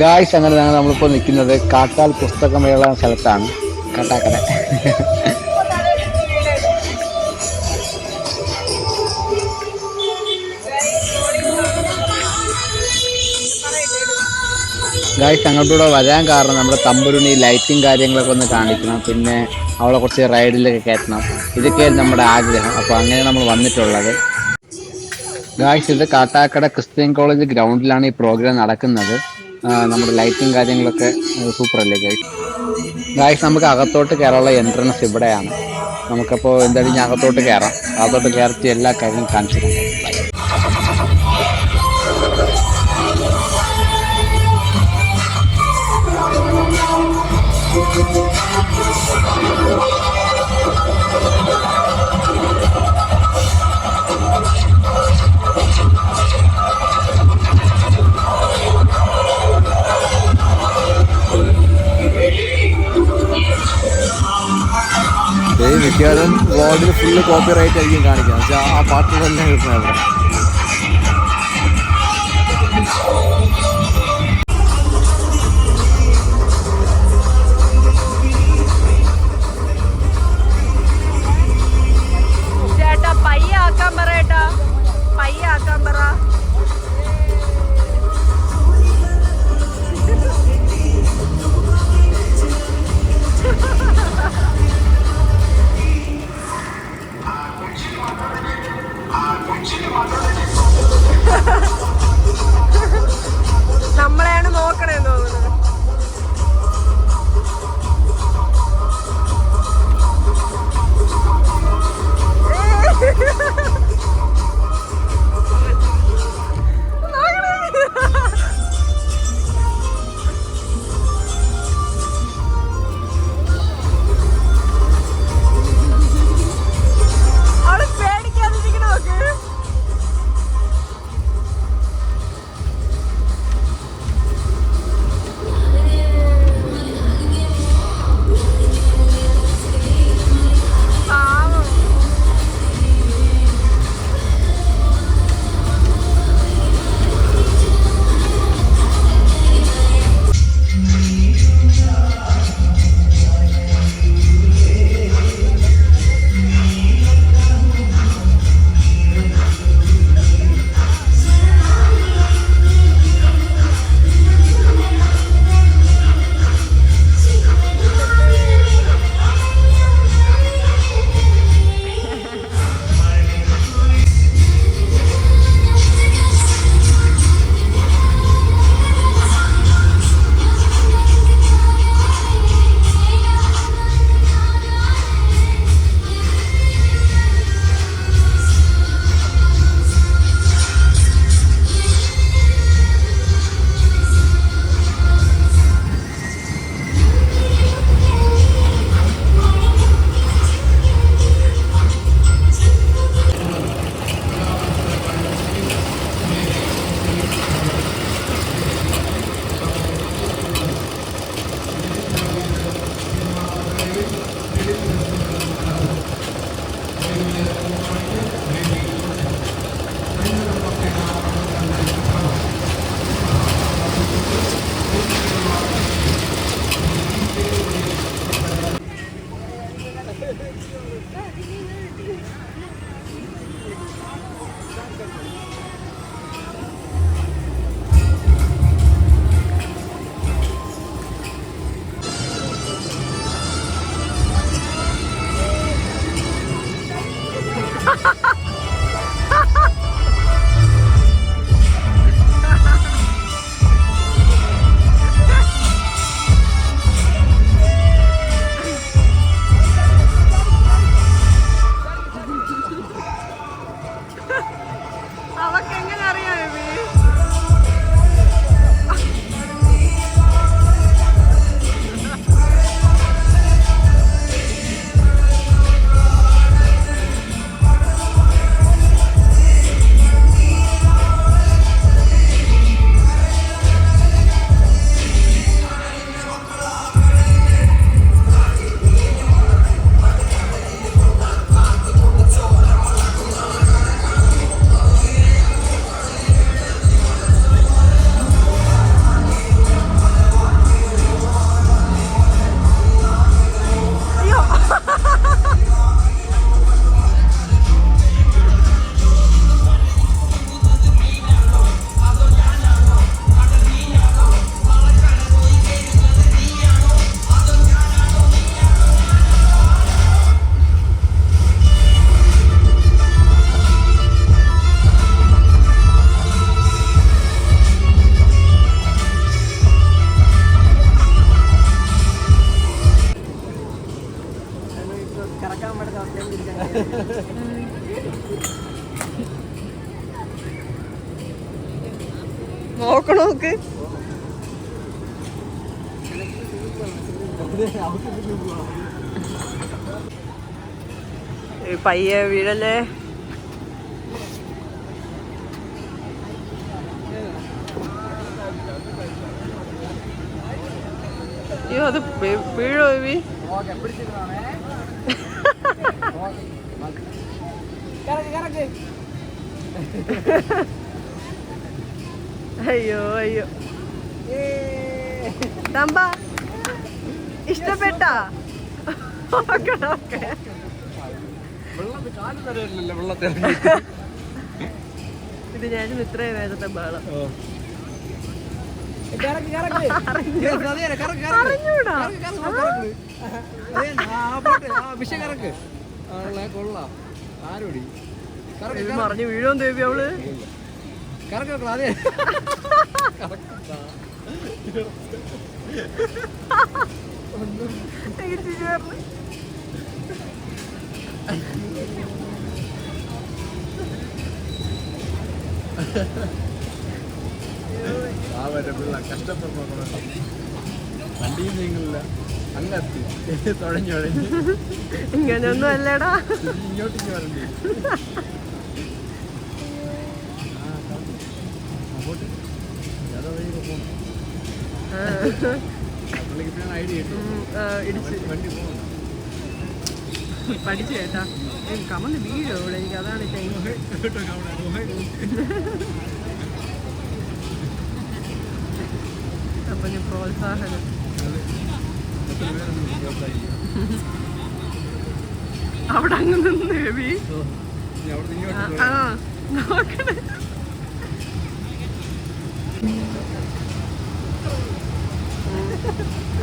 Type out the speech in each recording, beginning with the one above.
Guys അങ്ങനെ ഞങ്ങൾ നമ്മളിപ്പോൾ നിൽക്കുന്നത് കാട്ടാൽ പുസ്തകമേള സ്ഥലത്താണ്. കാട്ടാക്കട ഗായ്സ് അങ്ങോട്ടൂടെ വരാൻ കാരണം നമ്മുടെ തമ്പുരുണി ലൈറ്റിംഗ് കാര്യങ്ങളൊക്കെ ഒന്ന് കാണിക്കണം. പിന്നെ അവളെ കുറച്ച് റൈഡിലൊക്കെ കയറ്റണം. ഇതൊക്കെയായിരുന്നു നമ്മുടെ ആഗ്രഹം. അപ്പോൾ അങ്ങനെ നമ്മൾ വന്നിട്ടുള്ളത്. ഗായ്സ് ഇത് കാട്ടാക്കട ക്രിസ്ത്യൻ കോളേജ് ഗ്രൗണ്ടിലാണ് ഈ പ്രോഗ്രാം നടക്കുന്നത്. നമ്മുടെ ലൈറ്റും കാര്യങ്ങളൊക്കെ സൂപ്പർ അല്ലേ ഗൈഡ് ഗായ്സ് നമുക്ക് അകത്തോട്ട് കയറാനുള്ള എൻട്രൻസ് ഇവിടെയാണ്. നമുക്കപ്പോൾ എന്തായാലും ഞാൻ അകത്തോട്ട് കയറാം അകത്തോട്ട് കയറിച്ച് എല്ലാ കാര്യങ്ങളും കാണിച്ചു തരാം. Thank ഇത് മിക്കവാറും വ്ളോഗിൽ ഫുള്ള് കോപ്പി റൈറ്റ് ആയിരിക്കും കാണിക്കുക ആ പാട്ടുകളെല്ലാം കിട്ടുന്നത് അവിടെ. പയ്യെ വീഴല്ലേ? അയ്യോ അത് വീഴോ ഇവി? അയ്യോ അയ്യോ. തമ്പ ഇഷ്ടപ്പെട്ട ഓക്കെ വെള്ളത്തിൽ കാൽ തരയില്ലല്ലോ വെള്ളത്തിൽ ഇത് ഞാനും ഇത്രയും കറക്ക് ആളെ കൊള്ളാം. ആരോടി? മറിഞ്ഞു വീഴും ദേവി അവൾ? കറക്ക് അതെ എനിക്ക് ചിരി വരണു. ആ വരെ പിള്ള കഷ്ടപ്പെടുന്ന വണ്ടിയും നീങ്ങില്ല അങ്ങത്തി തുഴഞ്ഞുഴഞ്ഞ് ഇങ്ങനെയൊന്നും അല്ലടാ ഇങ്ങോട്ടേക്ക് വരണ്ടി ഐഡിയ ഇടിച്ച്. വണ്ടി പോകണം പഠിച്ചു കേട്ടാ കമന്ന് വീഴോ ഇവിടെ? എനിക്ക് അതാണ് അപ്പൊ ഞാൻ പ്രോത്സാഹനം. അവിടെ അങ്ങ് നിന്ന് ബേബി ആ നോക്കണേ.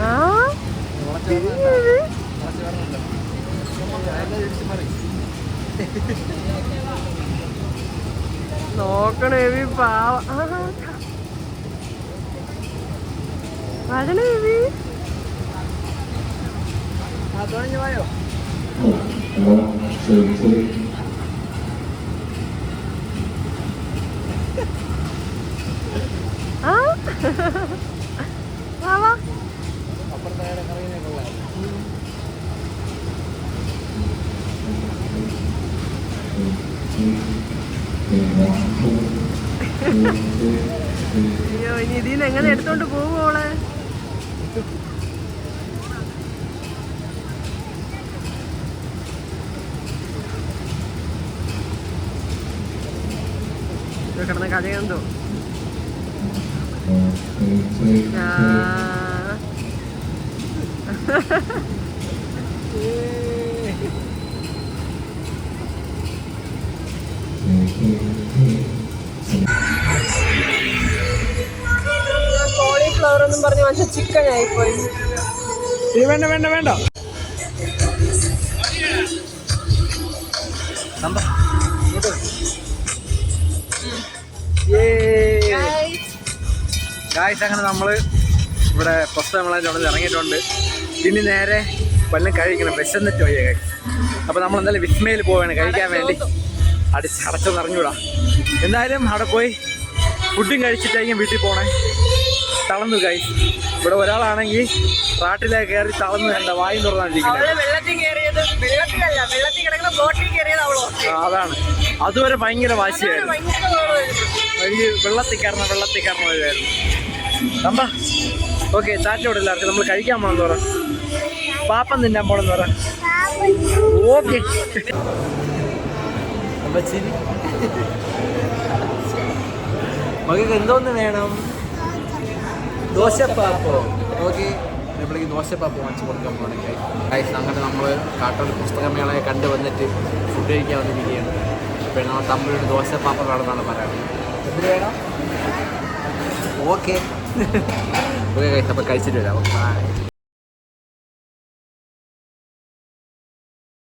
ആ നോക്കണേ ബേബി പാവ. വരണേ അതോ അയ്യോ ഇനി ഇതിന്ന് എങ്ങനെ എടുത്തോണ്ട് പോവോളെ ഇത് കിടന്ന് കഥയെന്തോ ആ. ചിക്കൻ ആയിപ്പോയി. വേണ്ട വേണ്ട വേണ്ട. ഗായ്സ് അങ്ങനെ നമ്മൾ ഇവിടെ ഫസ്റ്റ് നമ്മളെ അവിടെ ഇറങ്ങിയിട്ടുണ്ട്. ഇനി നേരെ വല്ലതും കഴിക്കണം. വിശന്നിട്ട് പോയി ഗായ്സ് അപ്പൊ നമ്മൾ എന്തായാലും വിസ്മയിൽ പോവാണ് കഴിക്കാൻ വേണ്ടി. അടിച്ച് അടച്ചൊന്ന് ഇറങ്ങിവിടാം എന്തായാലും അവിടെ പോയി ഫുഡും കഴിച്ചിട്ടായിരിക്കും വീട്ടിൽ പോണേ. തളർന്നു ഗൈസ് ഇവിടെ ഒരാളാണെങ്കിൽ റാട്ടിലേക്ക് കയറി തളന്നു കണ്ട വായും തുറന്നാണ്ടിരിക്കുന്നത് അതാണ്. അതുവരെ ഭയങ്കര വാശിയായിരുന്നു. വലിയ വെള്ളത്തിൽ കയറണം വെള്ളത്തിൽ കയറണം ഇതായിരുന്നു അമ്മ ഓക്കെ ചാറ്റോടെ എല്ലാവർക്കും. നമ്മൾ കഴിക്കാൻ പോണെന്ന് പറ. പാപ്പം തിന്നാൻ പോണെന്ന് പറ. ഓക്കെ. മകൾക്ക് എന്തോന്ന് വേണം? ദോശപ്പാപ്പോ. ഓക്കെ. ദോശപ്പാപ്പ് വാങ്ങിച്ചു കൊടുക്കാൻ പോകണമെങ്കിൽ ഗൈസ് അങ്ങനെ നമ്മൾ കാട്ടൊരു പുസ്തകമേളയെ കണ്ടു വന്നിട്ട് ഫുഡ് കഴിക്കാൻ വന്നിരിക്കുകയാണ്. അപ്പോൾ നമ്മൾ തമ്മിലൊരു ദോശപ്പാപ്പ വേണമെന്നാണ് പറയുന്നത്. വേണം? ഓക്കെ. ഓക്കെ ഗൈസ് അപ്പോൾ കഴിച്ചിട്ട് വരാം. ബൈ